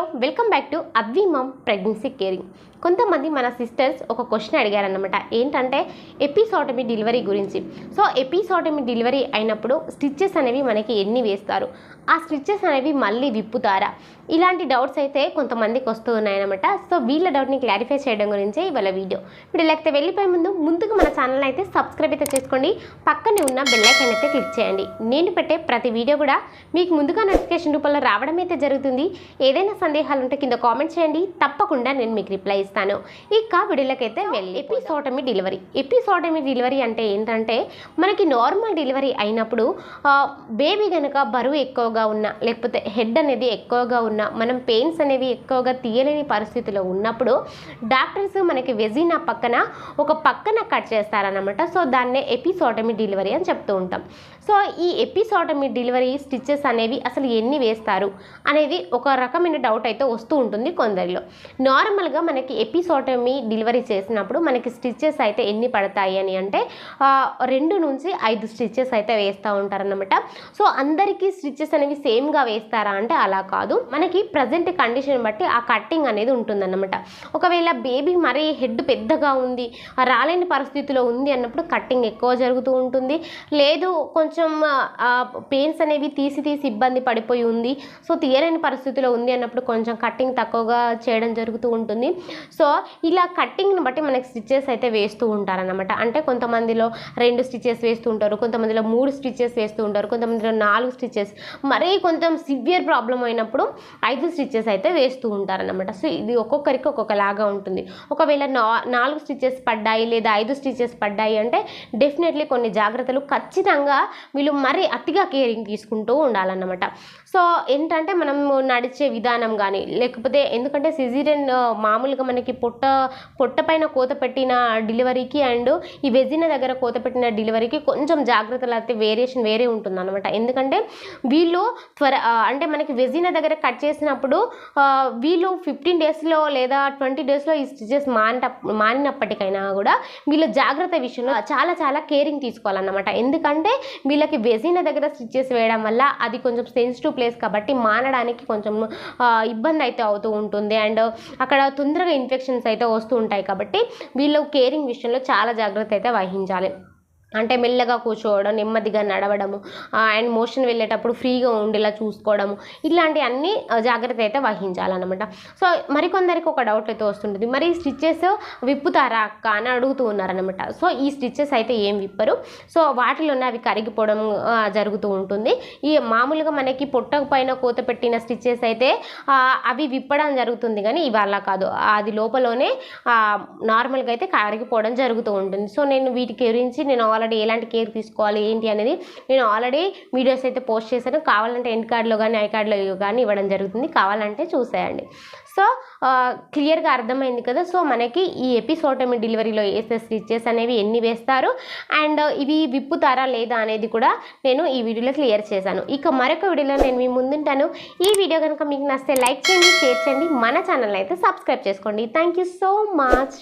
Hello welcome back to Advi mom pregnancy caring. కొంతమంది మన sisters ఒక క్వశ్చన్ అడిగారనమాట ఏంటంటే ఎపిసోటమీ డెలివరీ గురించి. సో ఎపిసోటమీ డెలివరీ అయినప్పుడు స్టిచ్చెస్ అనేవి మనకి ఎన్ని వేస్తారు? ఆ స్టిచ్చెస్ అనేవి మళ్ళీ విప్పుతారా? ఇలాంటి డౌట్స్ అయితే కొంతమందికి వస్తూ ఉన్నాయన్నమాట. సో వీళ్ళ డౌట్ని క్లారిఫై చేయడం గురించే ఇవాళ వీడియో. ఇప్పుడు లేకపోతే వెళ్ళిపోయే ముందు ముందుగా ఛానల్ అయితే సబ్స్క్రైబ్ అయితే చేసుకోండి. పక్కనే ఉన్న బెల్లైకన్ అయితే క్లిక్ చేయండి. నేను పెట్టే ప్రతి వీడియో కూడా మీకు ముందుగా నోటిఫికేషన్ రూపంలో రావడం అయితే జరుగుతుంది. ఏదైనా సందేహాలు ఉంటే కింద కామెంట్ చేయండి. తప్పకుండా నేను మీకు రిప్లై ఇస్తాను. ఇక వీడియోలకైతే వెళ్ళి ఎపిసోటమీ డెలివరీ ఎపిసోటమీ డెలివరీ అంటే ఏంటంటే మనకి నార్మల్ డెలివరీ అయినప్పుడు బేబీ కనుక బరువు ఎక్కువగా ఉన్న లేకపోతే హెడ్ అనేది ఎక్కువగా ఉన్న మనం పెయిన్స్ అనేవి ఎక్కువగా తీయలేని పరిస్థితిలో ఉన్నప్పుడు డాక్టర్స్ మనకి వెజినా పక్కన ఒక పక్కన కట్ చేస్తారనమాట సో దాన్నే ఎపిసోటమీ డెలివరీ అని చెప్తూ ఉంటాం. సో ఈ ఎపిసోటమీ డెలివరీ స్టిచ్చెస్ అనేవి అసలు ఎన్ని వేస్తారు అనేది ఒక రకమైన డౌట్ అయితే వస్తూ ఉంటుంది కొందరిలో. నార్మల్గా మనకి ఎపిసోటమీ డెలివరీ చేసినప్పుడు మనకి స్టిచ్చెస్ అయితే ఎన్ని పడతాయి అని అంటే రెండు నుంచి ఐదు స్టిచ్చెస్ అయితే వేస్తూ ఉంటారనమాట సో అందరికీ స్టిచ్చెస్ అనేవి సేమ్గా వేస్తారా అంటే అలా కాదు. మనకి ప్రజెంట్ కండిషన్ బట్టి ఆ కట్టింగ్ అనేది ఉంటుందన్నమాట. ఒకవేళ బేబీ మరీ హెడ్ పెద్దగా ఉంది రాలేని పరిస్థితిలో ఉంది అన్నప్పుడు కట్టింగ్ ఎక్కువ జరుగుతూ ఉంటుంది. లేదు కొంచెం కొంచెం పెయిన్స్ అనేవి తీసి తీసి ఇబ్బంది పడిపోయి ఉంది. సో తీయలేని పరిస్థితిలో ఉంది అన్నప్పుడు కొంచెం కట్టింగ్ తక్కువగా చేయడం జరుగుతూ ఉంటుంది. సో ఇలా కట్టింగ్ని బట్టి మనకి స్టిచ్చెస్ అయితే వేస్తూ ఉంటారన్నమాట. అంటే కొంతమందిలో రెండు స్టిచ్చెస్ వేస్తూ ఉంటారు కొంతమందిలో మూడు స్టిచ్చెస్ వేస్తూ ఉంటారు కొంతమందిలో నాలుగు స్టిచ్చెస్ మరీ కొంచెం సివియర్ ప్రాబ్లం అయినప్పుడు ఐదు స్టిచ్చెస్ అయితే వేస్తూ ఉంటారన్నమాట. సో ఇది ఒక్కొక్కరికి ఒక్కొక్కలాగా ఉంటుంది. ఒకవేళ నా నాలుగు స్టిచ్చెస్ పడ్డాయి లేదా ఐదు స్టిచ్చెస్ పడ్డాయి అంటే డెఫినెట్లీ కొన్ని జాగ్రత్తలు ఖచ్చితంగా వీళ్ళు మరీ అతిగా కేరింగ్ తీసుకుంటూ ఉండాలన్నమాట. సో ఏంటంటే మనం నడిచే విధానం కానీ లేకపోతే ఎందుకంటే సిజీరియన్ మామూలుగా మనకి పొట్ట పొట్ట పైన కోత పెట్టిన డెలివరీకి అండ్ ఈ వెజిన దగ్గర కోత పెట్టిన డెలివరీకి కొంచెం జాగ్రత్తలు అయితే వేరియేషన్ వేరే ఉంటుంది అనమాట ఎందుకంటే వీళ్ళు త్వర అంటే మనకి వెజిన దగ్గర కట్ చేసినప్పుడు వీళ్ళు ఫిఫ్టీన్ డేస్లో లేదా ట్వంటీ డేస్లో ఈ స్టిచెస్ మానిట మానినప్పటికైనా కూడా వీళ్ళు జాగ్రత్త విషయంలో చాలా చాలా కేరింగ్ తీసుకోవాలన్నమాట. ఎందుకంటే వీళ్ళకి వెజిన దగ్గర స్టిచెస్ వేయడం వల్ల అది కొంచెం సెన్సిటివ్ ప్లేస్ కాబట్టి మానడానికి కొంచెం ఇబ్బంది అయితే అవుతూ ఉంటుంది. అండ్ అక్కడ తొందరగా ఇన్ఫెక్షన్స్ అయితే వస్తూ ఉంటాయి కాబట్టి వీళ్ళు కేరింగ్ విషయంలో చాలా జాగ్రత్త అయితే వహించాలి. అంటే మెల్లగా కూర్చోవడం నెమ్మదిగా నడవడము అండ్ మోషన్ వెళ్ళేటప్పుడు ఫ్రీగా ఉండేలా చూసుకోవడము ఇలాంటి అన్ని జాగ్రత్త అయితే వహించాలన్నమాట. సో మరికొందరికి ఒక డౌట్ అయితే వస్తుంటుంది. మరి స్టిచ్చెస్ విప్పుతారా అక్క అని అడుగుతూ ఉన్నారనమాట సో ఈ స్టిచ్చెస్ అయితే ఏం విప్పరు. సో వాటిలోనే అవి కరిగిపోవడం జరుగుతూ ఉంటుంది. ఈ మామూలుగా మనకి పొట్టకు పైన కోత పెట్టిన స్టిచ్చెస్ అయితే అవి విప్పడం జరుగుతుంది కానీ ఇవాళ కాదు. అది లోపలనే నార్మల్గా అయితే కరిగిపోవడం జరుగుతూ ఉంటుంది. సో నేను వీటి గురించి నేను ఆల్రెడీ ఎలాంటి కేర్ తీసుకోవాలి ఏంటి అనేది నేను ఆల్రెడీ వీడియోస్ అయితే పోస్ట్ చేశాను. కావాలంటే ఎండ్ కార్డ్లో కానీ ఐ కార్డ్లో కానీ ఇవ్వడం జరుగుతుంది. కావాలంటే చూసేయండి. సో క్లియర్గా అర్థమైంది కదా. సో మనకి ఈ ఎపిసోటమీ డెలివరీలో వేసే స్టిచ్చెస్ అనేవి ఎన్ని వేస్తారు? అండ్ ఇవి విప్పుతారా లేదా అనేది కూడా నేను ఈ వీడియోలో క్లియర్ చేశాను. ఇక మరొక వీడియోలో నేను మీ ముందుంటాను. ఈ వీడియో కనుక మీకు నచ్చితే లైక్ చేయండి షేర్ చేయండి. మన ఛానల్ అయితే సబ్స్క్రైబ్ చేసుకోండి. Thank you so much